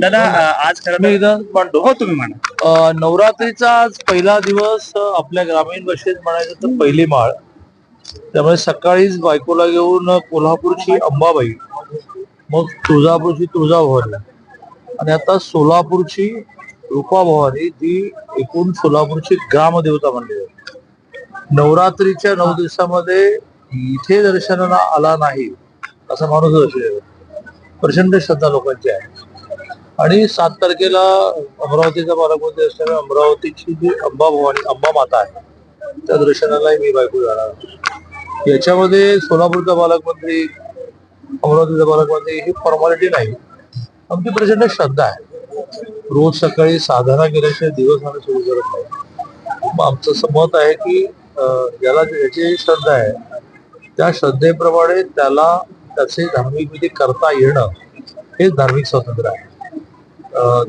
दादा आज खरं मी तर एकदा मांडतो हो तुम्ही म्हणा. नवरात्रीचा आज पहिला दिवस आपल्या ग्रामीण भाषेत म्हणायचं तर पहिली माळ. त्यामुळे सकाळीच बायकोला घेऊन कोल्हापूरची अंबाबाई मग तुळजापूरची तुळजाभवानी आणि आता सोलापूरची रूपाभवानी जी एकूण सोलापूरची ग्रामदेवता मानली जाते. नवरात्रीच्या नऊ दिवसामध्ये इथे दर्शनाला आला नाही. असा माणूस दर्शन प्रचंड श्रद्धा लोकांची आहे. आणि सात तारखेला अमरावतीचा पालकमंत्री असल्यामुळे अमरावतीची जी अंबा भवानी अंबा माता आहे त्या दर्शनालाही मी बायको जाणार याच्यामध्ये सोलापूरचा पालकमंत्री अमरावतीचा पालकमंत्री ही फॉर्मॅलिटी नाही. आमची प्रचंड श्रद्धा आहे. रोज सकाळी साधना केल्याशिवाय दिवस आम्ही सुरू करत नाही. मग आमचं असं मत आहे की ज्याला ज्याची श्रद्धा आहे त्या श्रद्धेप्रमाणे त्याला त्याचे धार्मिक विधी करता येणं हेच धार्मिक स्वातंत्र्य आहे.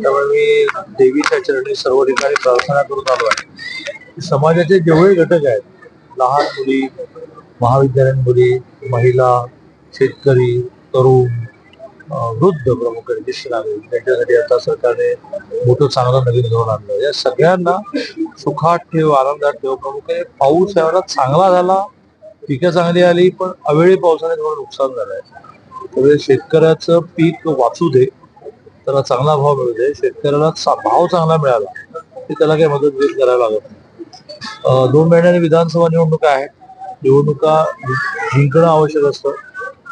त्यामुळे मी देवीच्या चरणी सर्व ठिकाणी प्रार्थना करून आलो आहे. समाजाचे जेवढे घटक आहेत लहान मुली महाविद्यालयीन मुली महिला शेतकरी तरुण वृद्ध प्रमुख ज्येष्ठ नागरिक त्यांच्यासाठी आता सरकारने मोठं चांगलं नवीन धोरण आणलं या सगळ्यांना सुखात ठेव आनंदात ठेव प्रमुख पाऊस यावेळेला चांगला झाला पिकं चांगली आली पण अवेळी पावसाने थोडं नुकसान झालंय. त्यामुळे शेतकऱ्याचं पीक वाचू दे त्याला चांगला भाव मिळू दे. शेतकऱ्याला भाव चांगला मिळाला की त्याला काही मदत करायला लागत नाही. दोन महिन्याने विधानसभा निवडणुका आहेत. निवडणुका जिंकणं आवश्यक असतं.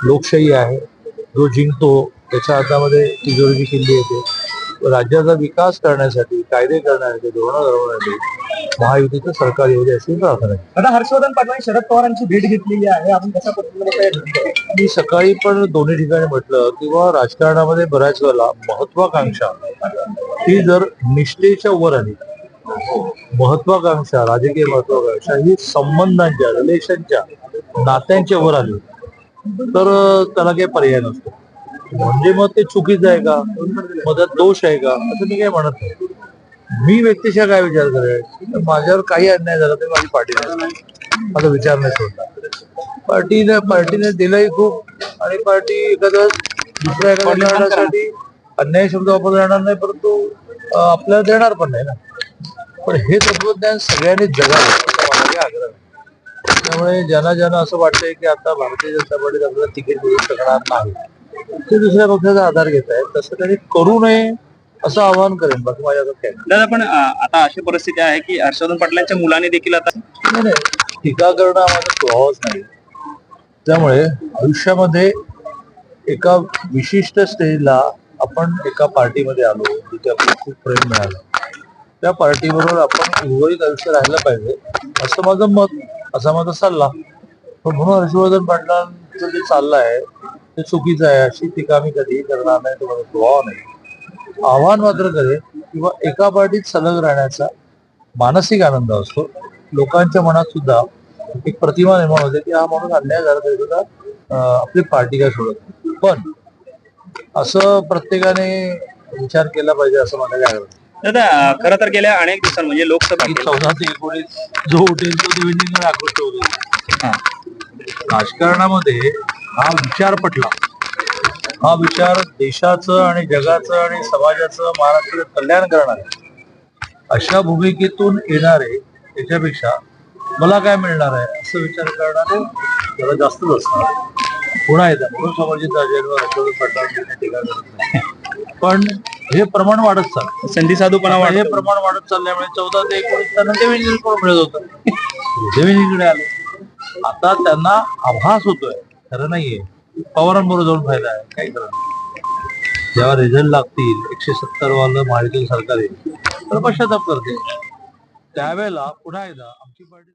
लोकशाही आहे. जो जिंकतो त्याच्या हातामध्ये तिजोरीची किल्ली येते. राज्याचा विकास करण्यासाठी कायदे करण्यासाठी धोरणं ठरवण्यासाठी महायुतीचं सरकार येऊ दे अशी प्रार्थना आहे दादा हर्षवर्धन पाटलांनी शरद पवारांची भेट घेतलेली आहे. आपण कशा पद्धतीने? मी सकाळी पण दोन्ही ठिकाणी म्हटलं किंवा राजकारणामध्ये बऱ्याच वेळेला महत्वाकांक्षा ही जर निष्ठेच्या वर आली महत्वाकांक्षा राजकीय महत्वाकांक्षा ही संबंधांच्या रिलेशनच्या नात्यांच्या वर आली तर त्याला काही पर्याय नसतो. म्हणजे मग ते चुकीचं आहे का? त्यात दोष आहे का? असं मी काही म्हणत नाही. मी व्यक्तिशः काय विचार करेल? तर माझ्यावर काही अन्याय झाला तरी माझी पार्टी माझा विचार नाही सोडला पार्टीने पार्टीने दिलंही खूप आणि पार्टी एखाद्या दुसऱ्या एखाद्या कारणासाठी अन्याय शब्द वापरला जाणार नाही परंतु आपल्याला देणार पण नाही ना. पण हे तत्वज्ञान सगळ्यांनी जगावं आग्रह. त्यामुळे ज्यांना ज्यांना असं वाटतंय की आता भारतीय जनता पार्टीत आपल्याला तिकीट मिळू शकणार नाही. ते दुसऱ्या पक्षाचा आधार घेत आहेत. तसं त्यांनी करू नये असं आवाहन करेन. बाकी माझ्या काय. दादा पण अ, आता अशी परिस्थिती आहे की हर्षवर्धन पाटलांच्या मुलाने देखील आता नाही नाही. टीका करणं हा माझा स्वभावच नाही. त्यामुळे आयुष्यामध्ये एका विशिष्ट स्टेजला आपण एका पार्टीमध्ये आलो जिथे आपल्याला खूप प्रेम मिळालं. त्या पार्टीबरोबर आपण उर्वरित आयुष्य राहिलं पाहिजे असं माझं मत असा माझा सल्ला. पण म्हणून हर्षवर्धन पाटलांचं जे चाललं आहे ते चुकीचं आहे अशी टीका मी कधीही करणार नाही तो माझा स्वभाव नाही आव्हान मात्र करेन किंवा एका पार्टीत सलग राहण्याचा मानसिक आनंद असतो लोकांच्या मनात सुद्धा एक प्रतिमा निर्माण होते की हा माणूस अन्याय झाला तरी सुद्धा आपली पार्टी काय सोडत. पण असं प्रत्येकाने विचार केला पाहिजे असं मला काय. दादा खरं तर गेल्या अनेक दिवसां म्हणजे लोकसभा चौदा ते एकोणीस जो उठेल तो देवेंद्र आकृष्ट होतो. राजकारणामध्ये हा विचार पटला. हा विचार देशाचं आणि जगाचं आणि समाजाचं महाराष्ट्राचं कल्याण करणार आहे अशा भूमिकेतून येणारे त्याच्यापेक्षा मला काय मिळणार आहे असं विचार करणारे जरा जास्तच असणार. पुन्हा एकदा म्हणून समर्जित राजेंवर हर्षवर्धन पाटलांची टीका करत नाही. पण हे प्रमाण वाढत चाललं संधी साधूपणा आता हे. प्रमाण वाढत चालल्यामुळे चौदा ते एकोणीस त्यांना कोण मिळत होतं? देवेंद्रकडे आले. आता त्यांना आभास होतोय. खरं नाहीये. पवारांबरोबर जाऊन फायदा आहे. काय करणार जेव्हा रिझल्ट लागतील एकशे सत्तर वालं महायुतीचं सरकार येईल तर पश्चाताप करते त्यावेळेला पुन्हा एकदा आमची पार्टी